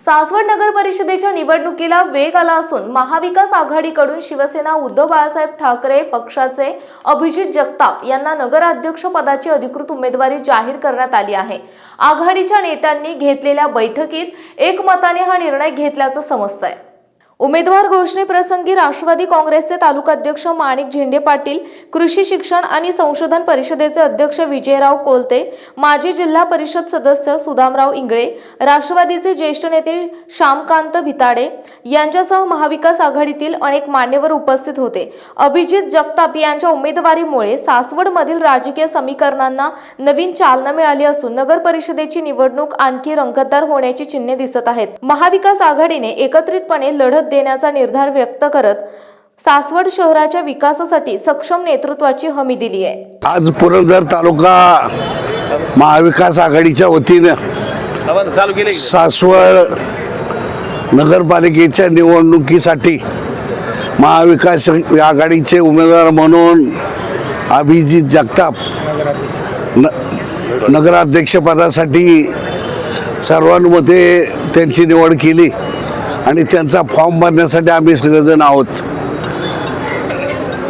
सासवड नगर परिषदेच्या निवडणुकीला वेग आला असून महाविकास आघाडीकडून शिवसेना उद्धव बाळासाहेब ठाकरे पक्षाचे अभिजित जगताप यांना नगराध्यक्ष पदाची अधिकृत उमेदवारी जाहीर करण्यात आली आहे. आघाडीच्या नेत्यांनी घेतलेल्या बैठकीत एकमताने हा निर्णय घेतल्याचं समजतंय. उमेदवार घोषणेप्रसंगी राष्ट्रवादी काँग्रेसचे तालुकाध्यक्ष माणिक झेंडे पाटील कृषी शिक्षण आणि संशोधन परिषदेचे अध्यक्ष विजयराव कोलते माजी जिल्हा परिषद सदस्य सुदामराव इंगळे राष्ट्रवादीचे ज्येष्ठ नेते श्यामकांत भिताडे यांच्यासह महाविकास आघाडीतील अनेक मान्यवर उपस्थित होते. अभिजित जगताप यांच्या उमेदवारीमुळे सासवडमधील राजकीय समीकरणांना नवीन चालना मिळाली असून नगर परिषदेची निवडणूक आणखी रंगतदार होण्याची चिन्हे दिसत आहेत. महाविकास आघाडीने एकत्रितपणे लढत देण्याचा निर्धार व्यक्त करत सासवड शहराच्या विकासासाठी सक्षम नेतृत्वाची हमी दिली आहे आज पुरंदर तालुका महाविकास आघाडीच्या वतीनं? सासवड नगरपालिकेच्या निवडणुकीसाठी महाविकास आघाडीचे उमेदवार म्हणून अभिजित जगताप न नगराध्यक्षपदासाठी सर्वांमध्ये त्यांची निवड केली आणि त्यांचा फॉर्म भरण्यासाठी आम्ही सगळेजण आहोत.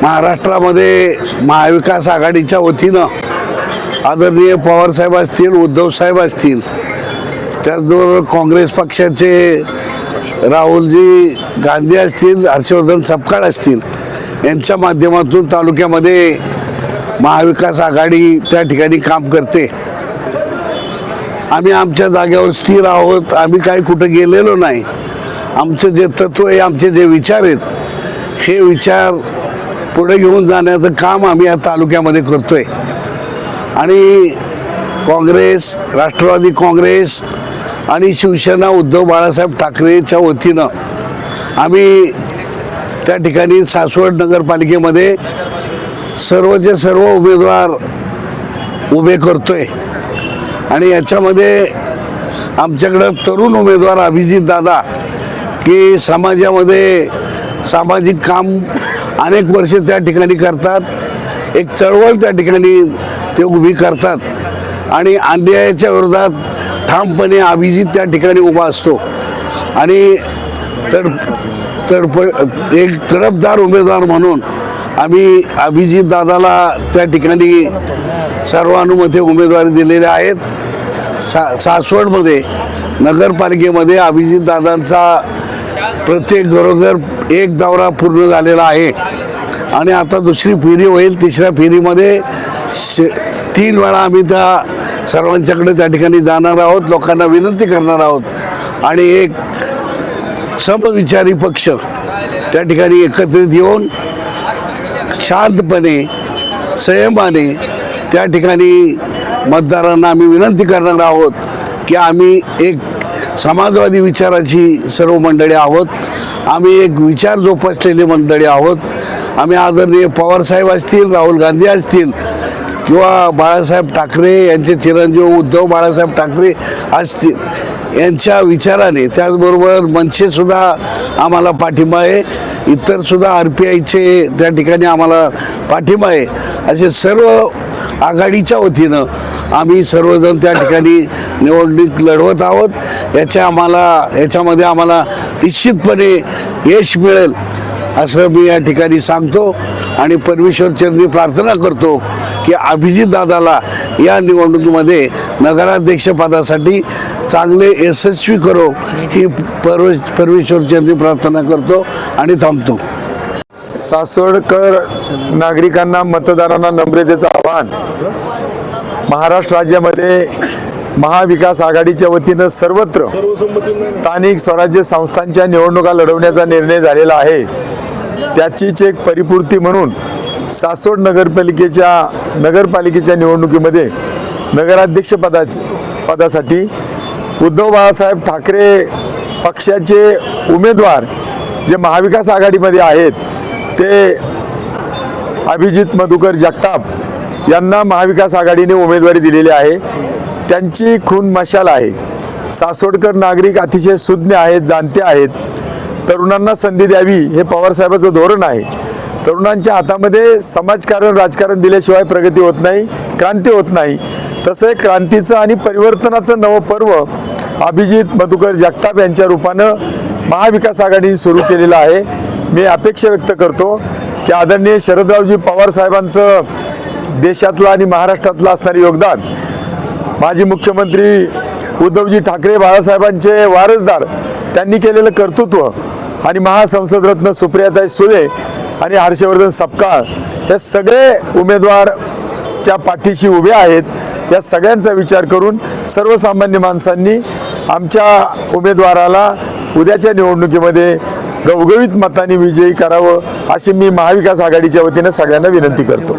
महाराष्ट्रामध्ये महाविकास आघाडीच्या वतीनं आदरणीय पवारसाहेब असतील उद्धवसाहेब असतील त्याचबरोबर काँग्रेस पक्षाचे राहुलजी गांधी असतील हर्षवर्धन सपकाळ असतील यांच्या माध्यमातून तालुक्यामध्ये महाविकास आघाडी त्या ठिकाणी काम करते. आम्ही आमच्या जागेवर स्थिर आहोत आम्ही काही कुठं गेलेलो नाही. आमचं जे तत्व आहे आमचे जे विचार आहेत हे विचार पुढे घेऊन जाण्याचं काम आम्ही या तालुक्यामध्ये करतोय. आणि काँग्रेस राष्ट्रवादी काँग्रेस आणि शिवसेना उद्धव बाळासाहेब ठाकरेच्या वतीनं आम्ही त्या ठिकाणी सासवड नगरपालिकेमध्ये सर्वचे सर्व उमेदवार उभे करतोय. आणि याच्यामध्ये आमच्याकडं तरुण उमेदवार अभिजित दादा की समाजामध्ये सामाजिक काम अनेक वर्ष त्या ठिकाणी करतात. एक चळवळ त्या ठिकाणी ते उभी करतात. आणि अन्यायाच्या विरोधात ठामपणे अभिजित त्या ठिकाणी उभा असतो. आणि तड तडप एक तडपदार उमेदवार म्हणून आम्ही अभिजित दादाला त्या ठिकाणी सर्वानुमते उमेदवारी दिलेल्या आहेत. सा सासवडमध्ये नगरपालिकेमध्ये अभिजित दादांचा प्रत्येक घरोघर एक दौरा पूर्ण झालेला आहे. आणि आता दुसरी फेरी होईल तिसऱ्या फेरीमध्ये शे तीन वेळा आम्ही त्या सर्वांच्याकडे त्या ठिकाणी जाणार आहोत लोकांना विनंती करणार आहोत. आणि एक समविचारी पक्ष त्या ठिकाणी एकत्रित येऊन शांतपणे संयमाने त्या ठिकाणी मतदारांना आम्ही विनंती करणार आहोत की आम्ही एक समाजवादी विचाराची सर्व मंडळी आहोत. आम्ही एक विचार जोपासलेली मंडळी आहोत. आम्ही आदरणीय पवारसाहेब असतील राहुल गांधी असतील किंवा बाळासाहेब ठाकरे यांचे चिरंजीव उद्धव बाळासाहेब ठाकरे असतील यांच्या विचाराने त्याचबरोबर मनसेसुद्धा आम्हाला पाठिंबा आहे. इतरसुद्धा आर पी आयचे त्या ठिकाणी आम्हाला पाठिंबा आहे. असे सर्व आघाडीच्या वतीनं आम्ही सर्वजण त्या ठिकाणी निवडणूक लढवत आहोत. याच्या आम्हाला याच्यामध्ये आम्हाला निश्चितपणे यश मिळेल असं मी या ठिकाणी सांगतो. आणि परमेश्वरचरणी प्रार्थना करतो की अभिजित दादाला या निवडणुकीमध्ये नगराध्यक्षपदासाठी चांगले यशस्वी करो ही परवे परमेश्वरचरणी प्रार्थना करतो आणि थांबतो. सासवडकर नागरिकांना मतदारांना नम्रतेचं आवाहन. महाराष्ट्र राज्यामध्ये महाविकास आघाडीच्या वतीनं सर्वत्र स्थानिक स्वराज्य संस्थांच्या निवडणुका लढवण्याचा निर्णय झालेला आहे. त्याचीच एक परिपूर्ती म्हणून सासवड नगरपालिकेच्या नगरपालिकेच्या निवडणुकीमध्ये नगराध्यक्ष पदा पदासाठी उद्धव बाळासाहेब ठाकरे पक्षाचे उमेदवार जे महाविकास आघाडीमध्ये आहेत ते अभिजित मधुकर जगताप यांना महाविकास आघाडीने उमेदवारी दिलेली आहे. त्यांची खून मशाल आहे. सासवडकर नागरिक अतिशय सुज्ञ आहेत जाणते आहेत. तरुणांना संधी द्यावी हे पवारसाहेबाचं धोरण आहे. तरुणांच्या हातामध्ये समाजकारण राजकारण दिल्याशिवाय प्रगती होत नाही क्रांती होत नाही. तसं क्रांतीचं आणि परिवर्तनाचं नवं पर्व अभिजित मधुकर जगताप यांच्या रूपानं महाविकास आघाडीने सुरू केलेलं आहे. मी अपेक्षा व्यक्त करतो की आदरणीय शरदरावजी पवार साहेबांचं देशातलं आणि महाराष्ट्रातलं असणारे योगदान. माजी मुख्यमंत्री उद्धवजी ठाकरे बाळासाहेबांचे वारसदार त्यांनी केलेलं कर्तृत्व आणि महासंसदरत्न सुप्रियाताई सुले आणि हर्षवर्धन सपकाळ हे सगळे उमेदवारच्या पाठीशी उभे आहेत. या सगळ्यांचा विचार करून सर्वसामान्य माणसांनी आमच्या उमेदवाराला उद्याच्या निवडणुकीमध्ये गवगवीत मताने विजयी करावं अशी मी महाविकास आघाडीच्या वतीनं सगळ्यांना विनंती करतो.